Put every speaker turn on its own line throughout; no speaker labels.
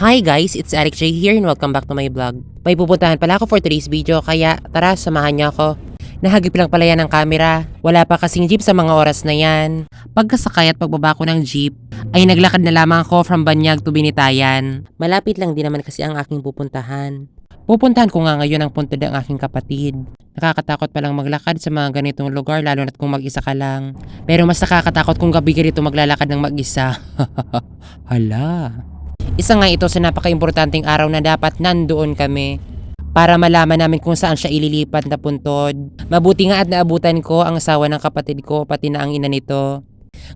Hi guys, it's Eric J here and welcome back to my vlog. May pupuntahan pala ako for today's video kaya tara samahan niyo ako. Nahagip lang pala yan ng camera. Wala pa kasing jeep sa mga oras na yan. Pagkasakay at pagbaba ko ng jeep, ay naglakad na lamang ako from Banyag to Binitayan. Malapit lang din naman kasi ang aking pupuntahan. Pupuntahan ko nga ngayon ang punta ng aking kapatid. Nakakatakot palang maglakad sa mga ganitong lugar lalo na't kung mag-isa ka lang. Pero mas nakakatakot kung gabi ka rito maglalakad ng mag-isa. Hala. Isa nga ito sa napaka-importanting araw na dapat nandoon kami para malaman namin kung saan siya ililipat na puntod. Mabuti nga at naabutan ko ang asawa ng kapatid ko pati na ang ina nito.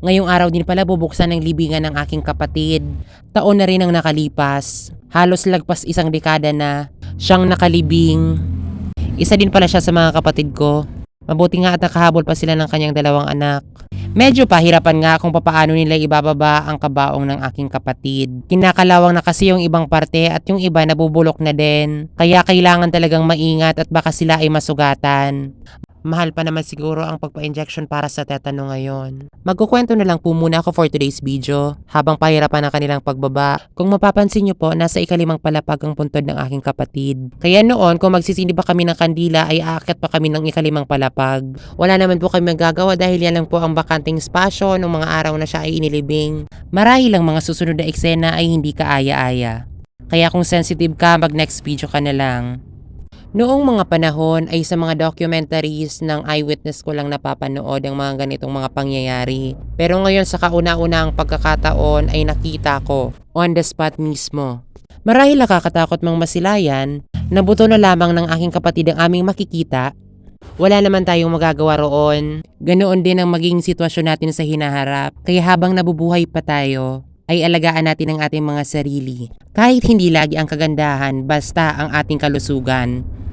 Ngayong araw din pala bubuksan ang libingan ng aking kapatid. Taon na rin ang nakalipas. Halos lagpas isang dekada na siyang nakalibing. Isa din pala siya sa mga kapatid ko. Mabuti nga at nakahabol pa sila ng kanyang dalawang anak. Medyo pahirapan nga kung papaano nila ibababa ang kabaong ng aking kapatid. Kinakalawang na kasi yung ibang parte at yung iba nabubulok na din. Kaya kailangan talagang maingat at baka sila ay masugatan. Mahal pa naman siguro ang pagpa-injection para sa tetano ngayon. Magkukwento na lang po muna ako for today's video habang pahirapan ang kanilang pagbaba. Kung mapapansin nyo po, nasa ikalimang palapag ang puntod ng aking kapatid. Kaya noon, kung magsisindi pa kami ng kandila ay aakyat pa kami ng ikalimang palapag. Wala naman po kami magagawa dahil yan lang po ang bakanting spasyo nung mga araw na siya ay inilibing. Marahil ang mga susunod na eksena ay hindi kaaya-aya. Kaya kung sensitive ka, mag next video ka na lang. Noong mga panahon ay sa mga documentaries ng eyewitness ko lang napapanood ang mga ganitong mga pangyayari. Pero ngayon sa kauna-unang pagkakataon ay nakita ko on the spot mismo. Marahil nakakatakot mang masilayan, nabuto na lamang ng aking kapatid ang aming makikita. Wala naman tayong magagawa roon. Ganoon din ang maging sitwasyon natin sa hinaharap. Kaya habang nabubuhay pa tayo, ay alagaan natin ang ating mga sarili. Kahit hindi lagi ang kagandahan, basta ang ating kalusugan.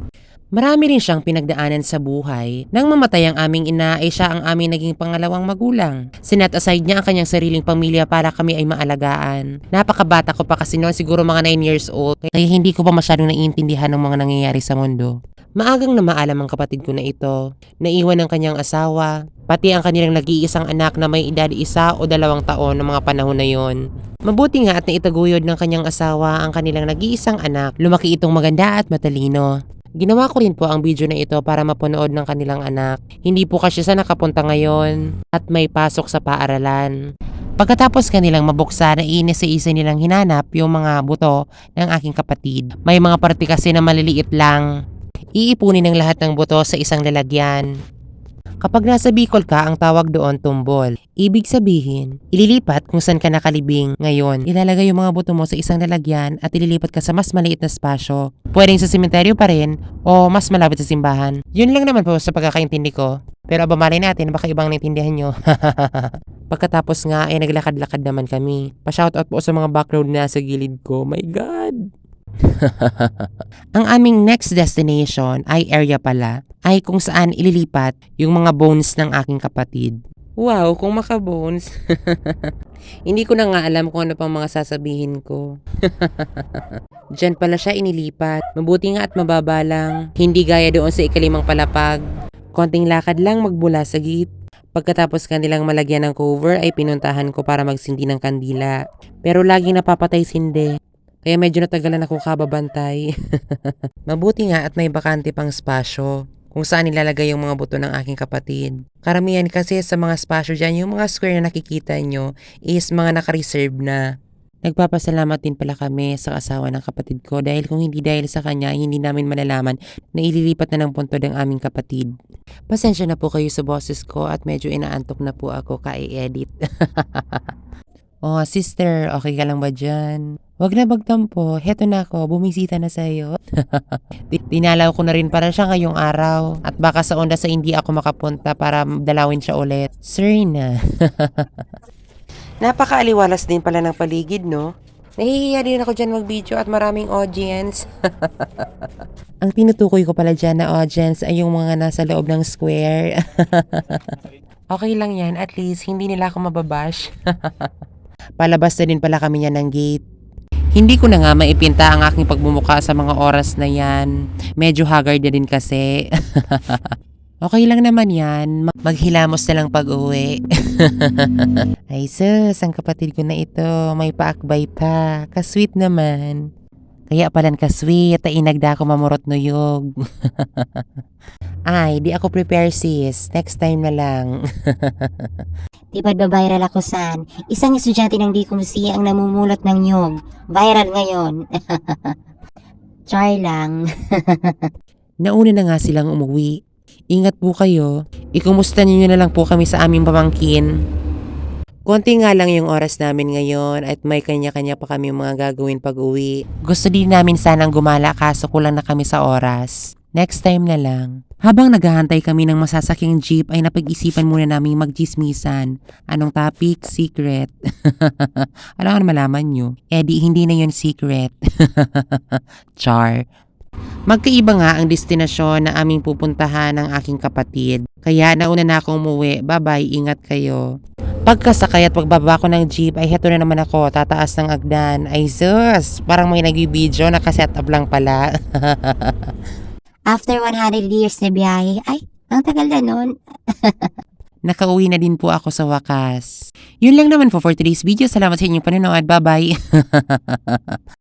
Marami rin siyang pinagdaanan sa buhay. Nang mamatay ang aming ina ay siya ang aming naging pangalawang magulang. Sinat aside niya ang kanyang sariling pamilya para kami ay maalagaan. Napakabata ko pa kasi noon siguro mga 9 years old kaya hindi ko pa masyadong naiintindihan ng mga nangyayari sa mundo. Maagang na maalam ang kapatid ko na ito. Naiwan ng kanyang asawa, pati ang kanilang nag-iisang anak na may edad isa o dalawang taon ng mga panahon na yon. Mabuti nga at naitaguyod ng kanyang asawa ang kanilang nag-iisang anak, lumaki itong maganda at matalino. Ginawa ko rin po ang video na ito para mapanood ng kanilang anak. Hindi po kasi sa nakapunta ngayon at may pasok sa paaralan. Pagkatapos kanilang mabuksan na inis sa isa nilang hinanap yung mga buto ng aking kapatid. May mga parte kasi na maliliit lang. Iipunin ng lahat ng buto sa isang lalagyan. Kapag nasa Bicol ka, ang tawag doon tumbol. Ibig sabihin, ililipat kung saan ka nakalibing ngayon. Ilalagay yung mga buto mo sa isang lalagyan at ililipat ka sa mas maliit na spasyo. Pwedeng sa sementeryo pa rin o mas malapit sa simbahan. Yun lang naman po sa pagkakaintindi ko. Pero abamalay natin, baka ibang naintindihan nyo. Pagkatapos nga ay naglakad-lakad naman kami. Pa-shoutout po sa mga background na sa gilid ko. My God! Ang aming next destination ay area pala ay kung saan ililipat yung mga bones ng aking kapatid. Wow, kung maka-bones. Hindi ko na nga alam kung ano pang mga sasabihin ko. Diyan pala siya inilipat. Mabuti nga at mababa lang. Hindi gaya doon sa ikalimang palapag. Konting lakad lang magbula sa gate. Pagkatapos kanilang malagyan ng cover ay pinuntahan ko para magsindi ng kandila. Pero laging napapatay sindi. Kaya medyo natagalan ako kababantay. Mabuti nga at may bakante pang spasyo kung saan nilalagay yung mga buto ng aking kapatid. Karamihan kasi sa mga spasyo dyan, yung mga square na nakikita nyo is mga nakareserve na. Nagpapasalamat din pala kami sa asawa ng kapatid ko dahil kung hindi dahil sa kanya, hindi namin malalaman na ililipat na ng puntod ang aming kapatid. Pasensya na po kayo sa boses ko at medyo inaantok na po ako ka-edit. oh, sister, okay ka lang ba dyan? Huwag na magtampo, heto na ako, bumisita na sa'yo. Tinalaw ko na rin para siya ngayong araw at baka sa onda sa hindi ako makapunta para dalawin siya ulit. Sir na. Napakaaliwalas din pala ng paligid, no? Nahihiya din ako dyan mag-video at maraming audience. Ang tinutukoy ko pala dyan na audience ay yung mga nasa loob ng square. okay lang yan, at least hindi nila ako mababash. Palabas na din pala kami niya ng gate. Hindi ko na nga maipinta ang aking pagbumuka sa mga oras na yan. Medyo haggard na din kasi. okay lang naman yan. Maghilamos na lang pag-uwi. Ay sus, ang kapatid ko na ito, may paakbay pa. Kasweet naman. Kaya palan kasweet, ay inagda ko mamurot nuyog. Ay, di ako prepare sis. Next time na lang.
Di ba't ba-viral ako san? Isang estudyante ng DCOMC ang namumulot ng nyog. Viral ngayon. Char lang.
Nauna na nga silang umuwi. Ingat po kayo. Ikumusta niyo na lang po kami sa aming pamangkin. Konti nga lang yung oras namin ngayon at may kanya-kanya pa kami mga gagawin pag uwi. Gusto din namin sanang gumala kaso kulang na kami sa oras. Next time na lang. Habang naghahantay kami ng masasaking jeep ay napag-isipan muna namin magchismisan. Anong topic? Secret. Alam ko malaman nyo. Eh di hindi na yun secret. Char. Magkaiba nga ang destinasyon na aming pupuntahan ng aking kapatid. Kaya nauna na akong umuwi. Bye-bye, ingat kayo. Pagkasakay at pagbaba ko ng jeep ay heto na naman ako, tataas ng agdan. Ay sus, parang may nag-video, nakaset up lang pala.
After 100 years na biyahe, ay, ang tagal na nun.
Nakauwi na din po ako sa wakas. Yun lang naman po for today's video. Salamat sa inyong panonood. Bye-bye.